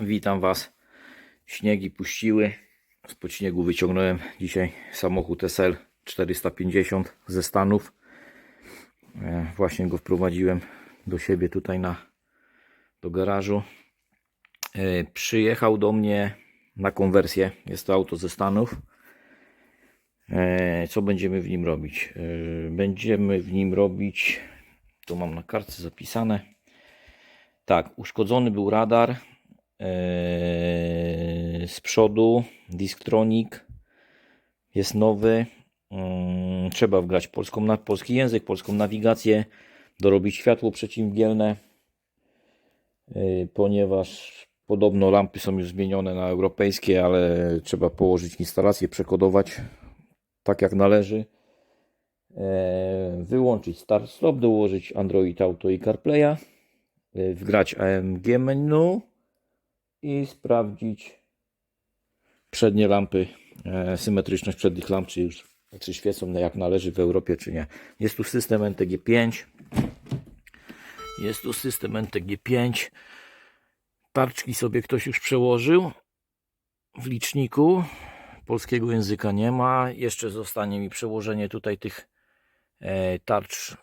Witam Was. Śniegi puściły. Spod śniegu wyciągnąłem dzisiaj samochód SL 450 ze Stanów. E, Właśnie go wprowadziłem do siebie tutaj na do garażu. E, Przyjechał do mnie na konwersję. Jest to auto ze Stanów. E, Co będziemy w nim robić? Będziemy w nim robić, tu mam na kartce zapisane. Tak, uszkodzony był radar z przodu, Disktronic jest nowy. Mm, Trzeba wgrać polską, na polski język, polską nawigację, dorobić światło przeciwmgielne, e, ponieważ podobno lampy są już zmienione na europejskie, ale trzeba położyć instalację, przekodować tak jak należy. E, Wyłączyć start stop, dołożyć Android Auto i CarPlaya, wgrać AMG menu i sprawdzić przednie lampy, e, symetryczność przednich lamp, czy już czy świecą jak należy w Europie, czy nie. Jest tu system NTG5. Jest tu system NTG5. Tarczki sobie ktoś już przełożył w liczniku. Polskiego języka nie ma. Jeszcze zostanie mi przełożenie tutaj tych e, tarcz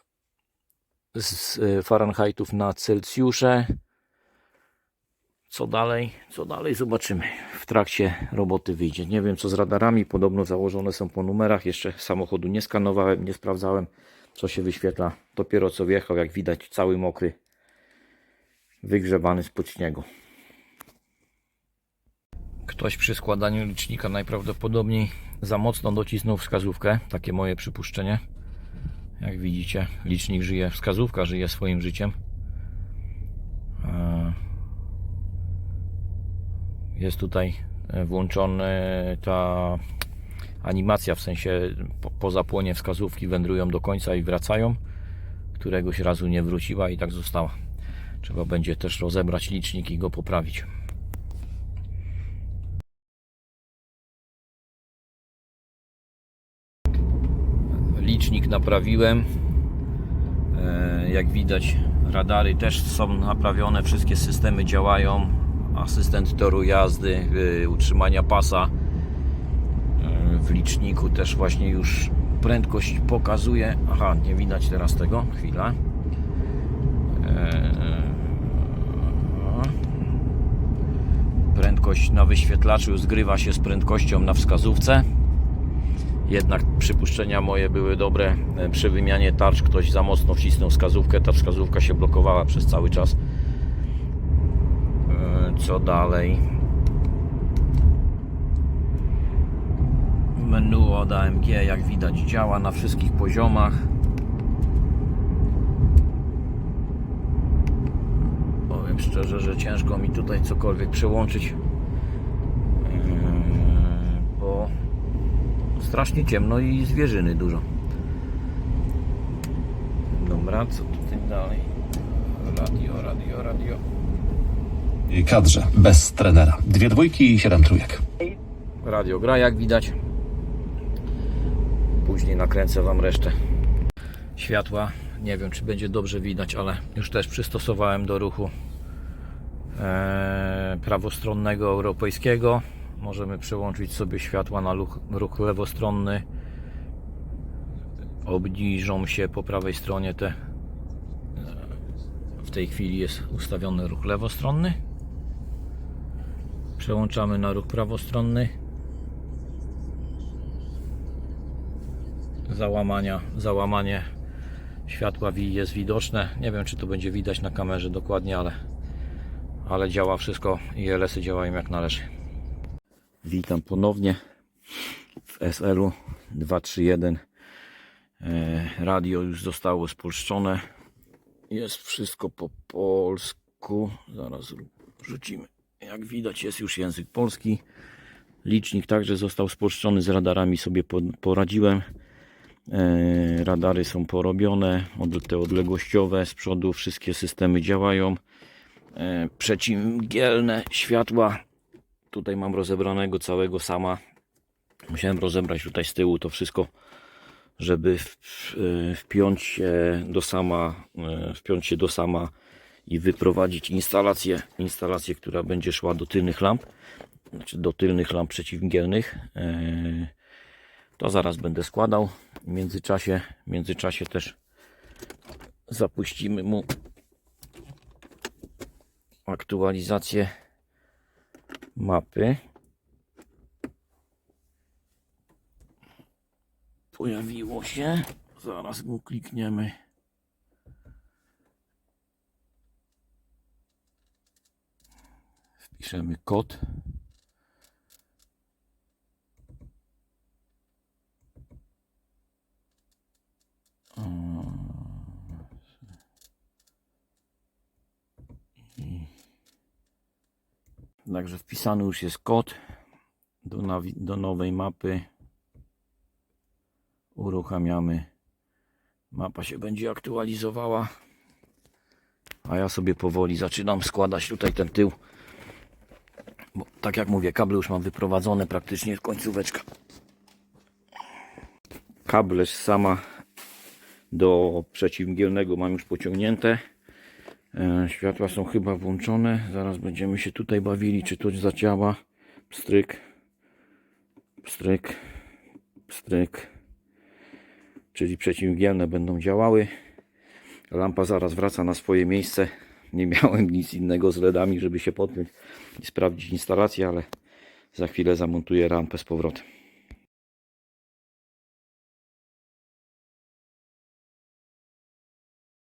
z e, Fahrenheitów na Celsjusze. Co dalej? Co dalej? Zobaczymy. W trakcie roboty wyjdzie. Nie wiem co z radarami. Podobno założone są po numerach. Jeszcze samochodu nie skanowałem, nie sprawdzałem, co się wyświetla. Dopiero co wjechał, jak widać, cały mokry, wygrzebany spod śniegu. Ktoś przy składaniu licznika najprawdopodobniej za mocno docisnął wskazówkę. Takie moje przypuszczenie. Jak widzicie, licznik żyje, wskazówka żyje swoim życiem. E, Jest tutaj e, włączona ta animacja, w sensie po, zapłonie wskazówki wędrują do końca i wracają. Któregoś razu nie wróciła i tak została. Trzeba będzie też rozebrać licznik i go poprawić. licznik naprawiłem. E, Jak widać, radary też są naprawione, wszystkie systemy działają. Asystent toru jazdy, y, utrzymania pasa. E, W liczniku też właśnie już prędkość pokazuje. Aha, nie widać teraz tego. Chwila. E, Prędkość na wyświetlaczu zgrywa się z prędkością na wskazówce jednak przypuszczenia moje były dobre. E, Przy wymianie tarcz ktoś za mocno wcisnął wskazówkę, ta wskazówka się blokowała przez cały czas. Co dalej? Menu od AMG, jak widać, działa na wszystkich poziomach. Powiem szczerze, że ciężko mi tutaj cokolwiek przełączyć. E, Bo strasznie ciemno i zwierzyny dużo. Dobra, co tutaj dalej? Radio, radio, radio. Kadrze, bez trenera. Dwie dwójki i siedem trójek. Radio gra, jak widać. Później nakręcę Wam resztę światła. Nie wiem, czy będzie dobrze widać, ale już też przystosowałem do ruchu e, prawostronnego europejskiego. Możemy przełączyć sobie światła na ruch, ruch lewostronny. Obniżą się po prawej stronie te. e, W tej chwili jest ustawiony ruch lewostronny. Przełączamy na ruch prawostronny. Załamania, załamanie światła wi- jest widoczne. Nie wiem, czy to będzie widać na kamerze dokładnie, ale, ale działa wszystko i LS-y działają jak należy. Witam ponownie w SL-u 231. E, Radio już zostało spolszczone. Jest wszystko po polsku. Zaraz rzucimy. Jak widać, jest już język polski. Licznik także został spolszczony. Z radarami sobie po- poradziłem. E, Radary są porobione, te odległościowe z przodu, wszystkie systemy działają. E, Przeciwmgielne światła. Tutaj mam rozebranego całego sama. Musiałem rozebrać tutaj z tyłu to wszystko, żeby e, wpiąć się do sama, wpiąć się do sama i wyprowadzić instalację, instalację, która będzie szła do tylnych lamp, znaczy do tylnych lamp przeciwmgielnych. Eee, To zaraz będę składał. W międzyczasie, w międzyczasie też zapuścimy mu aktualizację mapy. Pojawiło się. Zaraz go klikniemy. Wpiszemy kod. Także wpisany już jest kod do, do nowej mapy. Uruchamiamy. Mapa się będzie aktualizowała. A ja sobie powoli zaczynam składać tutaj ten tył. Bo tak jak mówię, kable już mam wyprowadzone praktycznie końcóweczka. Kable sama do przeciwmgielnego mam już pociągnięte. E, Światła są chyba włączone. Zaraz będziemy się tutaj bawili, czy to zadziała. Pstryk, pstryk, pstryk. Czyli przeciwmgielne będą działały. Lampa zaraz wraca na swoje miejsce. Nie miałem nic innego z LEDami, żeby się podpiąć i sprawdzić instalację, ale za chwilę zamontuję rampę z powrotem.